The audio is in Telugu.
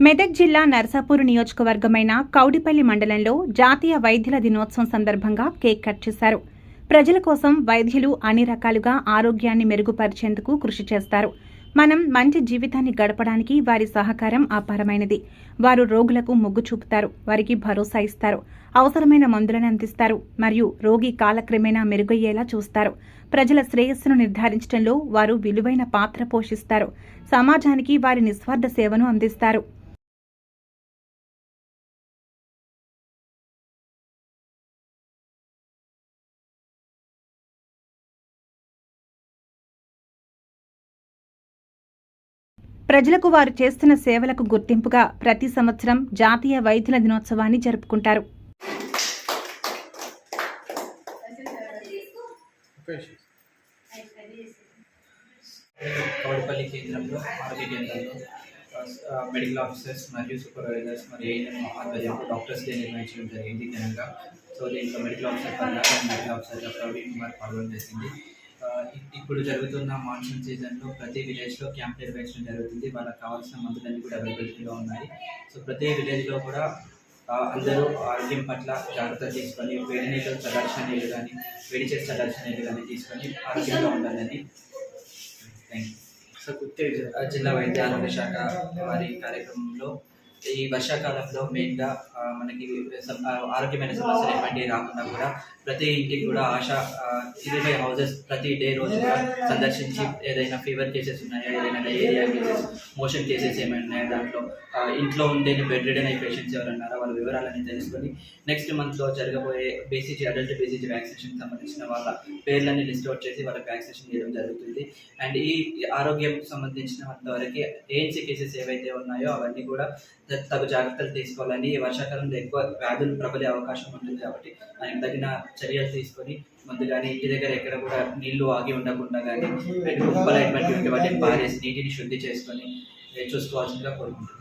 మెదక్ జిల్లా నర్సాపూర్ నియోజకవర్గమైన కౌడిపల్లి మండలంలో జాతీయ వైద్యుల దినోత్సవం సందర్భంగా కేక్ కట్ చేశారు. ప్రజల కోసం వైద్యులు అన్ని రకాలుగా ఆరోగ్యాన్ని మెరుగుపరిచేందుకు కృషి చేస్తారు. మనం మంచి జీవితాన్ని గడపడానికి వారి సహకారం అపారమైనది. వారు రోగులకు మొగ్గు చూపుతారు వారికి భరోసా ఇస్తారు అవసరమైన మందులను అందిస్తారు మరియు రోగి కాలక్రమేణా మెరుగయ్యేలా చూస్తారు. ప్రజల శ్రేయస్సును నిర్ధారించడంలో వారు విలువైన పాత్ర పోషిస్తారు. సమాజానికి వారి నిస్వార్థ సేవను అందిస్తారు. ప్రజలకు వారు చేస్తున్న సేవలకు గుర్తింపుగా ప్రతి సంవత్సరం జాతీయ వైద్యుల దినోత్సవాన్ని జరుపుకుంటారు. కౌడపల్లి కేంద్రంలో ఆరోగ్య కేంద్రంలో మెడికల్ ఆఫీసర్స్ మరియు సూపర్వైజర్స్ మరియు ఏఎన్ఎం ఆధ్వర్యంలో డాక్టర్స్ డే నిర్వహించడం జరిగింది. ఘనంగా సో దీంట్లో మెడికల్ ఆఫీసర్ పరంగా మెడికల్ ఆఫీసర్గా ప్రవీణ్ కుమార్ పాల్గొనడం జరిగింది. ఇప్పుడు జరుగుతున్న మాన్సూన్ సీజన్లో ప్రతి విలేజ్లో క్యాంప్ నిర్వహించడం జరుగుతుంది. వాళ్ళకి కావాల్సిన మందులన్నీ కూడా అవైలబిలిటీలో ఉన్నాయి. సో ప్రతి విలేజ్లో కూడా అందరూ ఆరోగ్యం పట్ల జాగ్రత్త తీసుకొని వేడి నీళ్ళు చల్లార్చిన నీళ్ళు కానీ వేడి చేసి చల్లార్చిన నీళ్ళు కానీ తీసుకొని ఆరోగ్యంగా ఉండాలని థ్యాంక్ యూ సో ఆ, జిల్లా వైద్య ఆరోగ్య శాఖ వారి కార్యక్రమంలో ఈ వర్షాకాలంలో మెయిన్గా మనకి ఆరోగ్యమైన సమస్యలు ఎటువంటి రాకుండా కూడా ప్రతి ఇంటికి కూడా ఆశ ఇరవై హౌసెస్ ప్రతి డే రోజు కూడా సందర్శించి ఏదైనా ఫీవర్ కేసెస్ ఉన్నాయా ఏదైనా డయేరియా కేసెస్ మోషన్ కేసెస్ ఏమైనా ఉన్నాయా దాంట్లో ఇంట్లో ఉండే బెడ్ రిడన్ అయ్యే పేషెంట్స్ ఎవరన్నారో వాళ్ళ వివరాలన్నీ తెలుసుకొని నెక్స్ట్ మంత్లో జరగబోయే బీసీజీ అడల్ట్ బీసీజీ వ్యాక్సినేషన్ సంబంధించిన వాళ్ళ పేర్లన్నీ లిస్ట్ అవుట్ చేసి వాళ్ళకి వ్యాక్సినేషన్ చేయడం జరుగుతుంది. అండ్ ఈ ఆరోగ్యం సంబంధించినంత వరకు ఏఎన్సీ కేసెస్ ఏవైతే ఉన్నాయో అవన్నీ కూడా తగు జాగ్రత్తలు తీసుకోవాలని ఈ వర్షాకాలంలో ఎక్కువ వ్యాధులు ప్రబలే అవకాశం ఉంటుంది కాబట్టి దానికి తగిన చర్యలు తీసుకొని ముందుగానే ఇంటి దగ్గర ఎక్కడ కూడా నీళ్ళు ఆగి ఉండకుండా కానీ కుప్పలు అటువంటి వాటిని పారేసి నీటిని శుద్ధి చేసుకొని చూసుకోవాల్సిందిగా కోరుకుంటున్నాను.